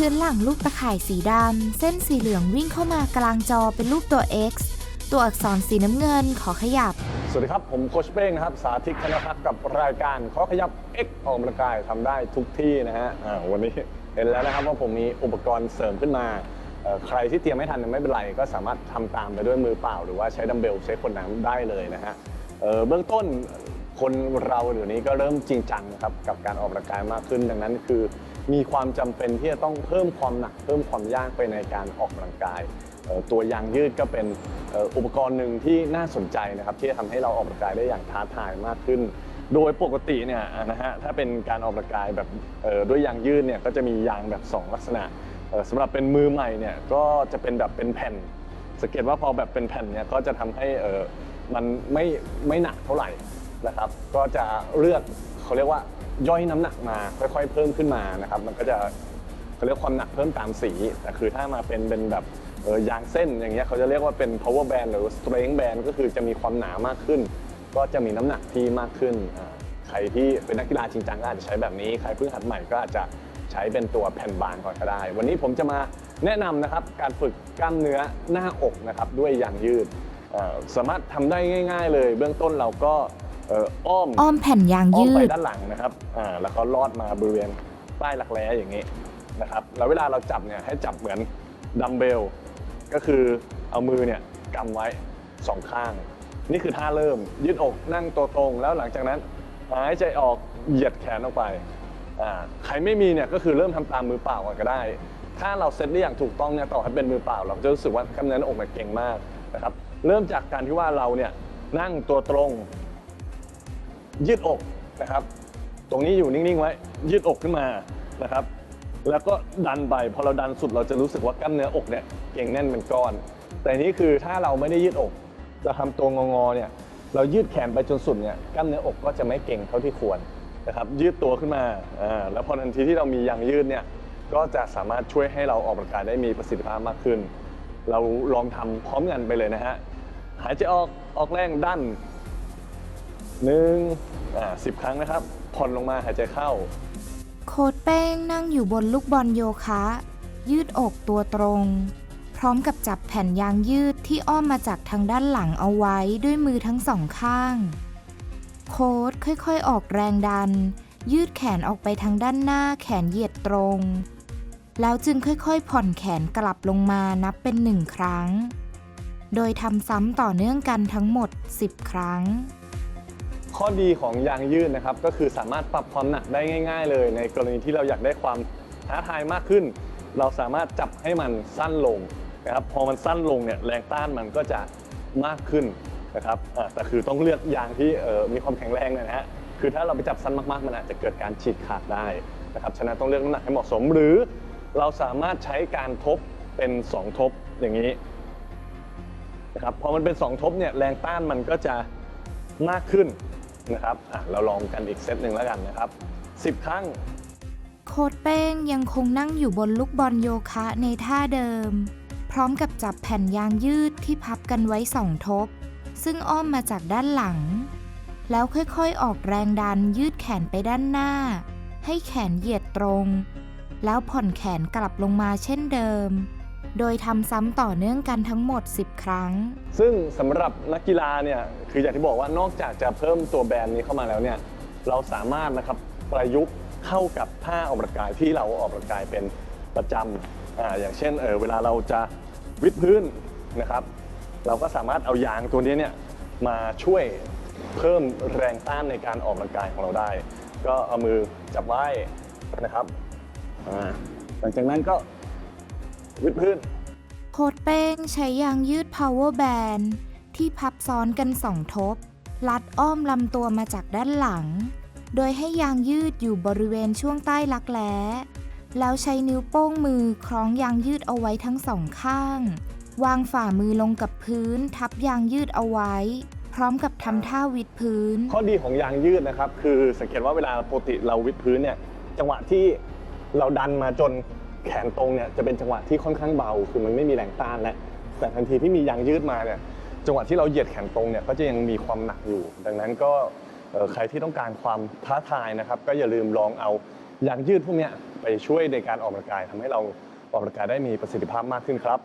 พื้นหลังรูปตะข่ายสีดำ เส้นสีเหลืองวิ่งเข้ามากลางจอเป็นรูปตัว X ตัวอักษรสีน้ำเงินขอขยับ สวัสดีครับ ผมโคชเป้งนะครับ สาธิตคณพัฒน์กับรายการขอขยับ X ออกกำลังกายทำได้ทุกที่นะฮะอ่าวันนี้เห็นแล้วนะครับว่าผมมีอุปกรณ์เสริมขึ้นมาเอ่อใครที่เตรียมไม่ทันไม่เป็นไร ก็สามารถทำตามไปด้วยมือเปล่า หรือว่าใช้ดัมเบลใช้คนน้ำได้เลยนะฮะเอ่อเบื้องต้น คนเราเดี๋ยวนี้ก็เริ่มจริงจังนะครับกับการออกกำลังกายมากขึ้น ดังนั้นคือ มีความจำเป็นที่จะต้องเพิ่มความหนัก เพิ่มความยากไปในการออกกำลังกาย ตัวยางยืดก็เป็นอุปกรณ์หนึ่งที่น่าสนใจนะครับที่จะทำให้เราออกกำลังกายได้อย่างท้าทายมากขึ้น โดยปกติเนี่ยนะฮะถ้าเป็นการออกกำลังกายแบบด้วยยางยืดเนี่ยก็จะมียางแบบ 2 ลักษณะสำหรับเป็นมือใหม่เนี่ยก็จะเป็นแบบเป็นแผ่นสังเกตว่าพอแบบเป็นแผ่นเนี่ยก็จะทำให้มันไม่ไม่หนักเท่าไหร่นะครับ ก็จะเลือกเขาเรียกว่า ย่อยน้ำหนักมาค่อยๆเพิ่มขึ้นมานะครับมันก็จะเขาเรียกความหนักเพิ่มตามสีแต่คือถ้ามาเป็นเป็นแบบยางเส้นอย่างเงี้ยเขาจะเรียกว่าเป็น power band หรือ strength band ก็คือจะมีความหนามากขึ้น ก็จะมีน้ำหนักที่มากขึ้น ใครที่เป็นนักกีฬาจริงจังก็อาจจะใช้แบบนี้ ใครเพิ่งหัดใหม่ก็อาจจะใช้เป็นตัวแผ่นบางก่อนก็ได้ วันนี้ผมจะมาแนะนำนะครับการฝึกกล้ามเนื้อหน้าอกนะครับด้วยยางยืดสามารถทำได้ง่าย ๆ เลย เบื้องต้นเราก็ อ่ออ้อมอ้อมแผ่นยางอ้อมยืไปด ด้านหลังนะครับอ่าแล้วก็ลอดมาบริเวณใต้รักแร้อย่างนี้นะครับแล้วเวลาเราจับเนี่ยให้จับเหมือนดัมเบลก็คือเอามือเนี่ยกำไว้สองข้าง นี่คือท่าเริ่มยืดอกนั่งตัวตรง แล้วหลังจากนั้นหายใจออกเหยียดแขนออกไปอ่าใครไม่มีเนี่ยก็คือเริ่มทำตามมือเปล่าก่อนก็ได้ ถ้าเราเซตได้อย่างถูกต้องเนี่ยต่อให้เป็นมือเปล่า เราจะรู้สึกว่ากล้ามเนื้อหน้าอกเนี่ยเก่งมากนะครับเริ่มจากการที่ว่าเราเนี่ยนั่งตัวตรง ยืดอกนะครับ ตรงนี้อยู่นิ่งๆไว้ ยืดอกขึ้นมานะครับ แล้วก็ดันไปพอเราดันสุดเราจะรู้สึกว่ากล้ามเนื้ออกเนี่ยเก่งแน่นเป็นก้อน แต่นี่คือถ้าเราไม่ได้ยืดอก จะทำตัวงอๆเนี่ยเรายืดแขนไปจนสุดเนี่ยกล้ามเนื้ออกก็จะไม่เก่งเท่าที่ควรนะครับยืดตัวขึ้นมาอ่าแล้วพอทันทีที่เรามียางยืดเนี่ยก็จะสามารถช่วยให้เราออกกำลังกายได้มีประสิทธิภาพมากขึ้น เราลองทำพร้อมกันไปเลยนะฮะหายใจออกออกแรงดัน หนึ่งอ่าสิบครั้งนะครับ ผ่อนลงมาหายใจเข้า โค้ดแป้งนั่งอยู่บนลูกบอลโยคะ ยืดอกตัวตรง พร้อมกับจับแผ่นยางยืดที่อ้อมมาจากทางด้านหลังเอาไว้ด้วยมือทั้งสองข้าง โค้ดค่อยๆ ออกแรงดัน ยืดแขนออกไปทางด้านหน้าแขนเหยียดตรง แล้วจึงค่อยๆ ผ่อนแขนกลับลงมานับเป็นหนึ่งครั้ง โดยทำซ้ำต่อเนื่องกันทั้งหมด 10 ครั้ง ข้อดีของยางยืดนะครับก็คือสามารถปรับความหนักได้ง่าย ๆ เลย ในกรณีที่เราอยากได้ความท้าทายมากขึ้น เราสามารถจับให้มันสั้นลงนะครับพอมันสั้นลงเนี่ยแรงต้านมันก็จะมากขึ้นนะครับแต่คือต้องเลือกยางที่มีความแข็งแรงนะฮะคือถ้าเราไปจับสั้นมากๆ มันอาจจะเกิดการฉีกขาดได้นะครับฉะนั้นต้องเลือกน้ำหนักให้เหมาะสม หรือเราสามารถใช้การทบเป็น 2 ทบอย่างนี้นะครับพอมันเป็น 2 ทบเนี่ยแรงต้านมันก็จะมากขึ้น นะครับเราลองกันอีกเซตหนึ่งแล้วกันนะครับ 10 ครั้ง โค้ดเป้งยังคงนั่งอยู่บนลูกบอลโยคะในท่าเดิม พร้อมกับจับแผ่นยางยืดที่พับกันไว้สองทบ ซึ่งอ้อมมาจากด้านหลัง แล้วค่อยๆ ออกแรงดันยืดแขนไปด้านหน้า ให้แขนเหยียดตรง แล้วผ่อนแขนกลับลงมาเช่นเดิม โดยทำซ้ำต่อเนื่องกันทั้งหมด 10 ครั้ง ซึ่งสำหรับนักกีฬาเนี่ยคืออย่างที่บอกว่านอกจากจะเพิ่มตัวแบรนด์นี้เข้ามาแล้วเนี่ยเราสามารถนะครับประยุกต์เข้ากับท่าออกกำลังกายที่เราออกกำลังกายเป็นประจำอาอย่างเช่นเออเวลาเราจะวิดพื้นนะครับ เราก็สามารถเอายางตัวนี้เนี่ยมาช่วยเพิ่มแรงต้านในการออกกำลังกายของเราได้ ก็เอามือจับไว้นะครับอ่าหลังจากนั้นก็ วิดพื้น โค้ดเป้งใช้ยางยืด power band ที่พับซ้อนกันสองทบ ลัดอ้อมลำตัวมาจากด้านหลัง โดยให้ยางยืดอยู่บริเวณช่วงใต้รักแร้แล้วใช้นิ้วโป้งมือคล้องยางยืดเอาไว้ทั้งสองข้าง วางฝ่ามือลงกับพื้น ทับยางยืดเอาไว้ พร้อมกับทำท่าวิดพื้น ข้อดีของยางยืดนะครับ คือสังเกตว่าเวลาปกติเราวิดพื้นเนี่ยจังหวะที่เราดันมาจน แขนตรงเนี่ยจะเป็นจังหวะที่ค่อนข้างเบา คือมันไม่มีแรงต้านแล้วแต่ทันทีที่มียางยืดมาเนี่ยจังหวะที่เราเหยียดแขนตรงเนี่ยก็จะยังมีความหนักอยู่ ดังนั้นก็ใครที่ต้องการความท้าทายนะครับ ก็อย่าลืมลองเอายางยืดพวกนี้ไปช่วยในการออกกำลังกายทำให้เราออกกำลังกายได้มีประสิทธิภาพมากขึ้นครับ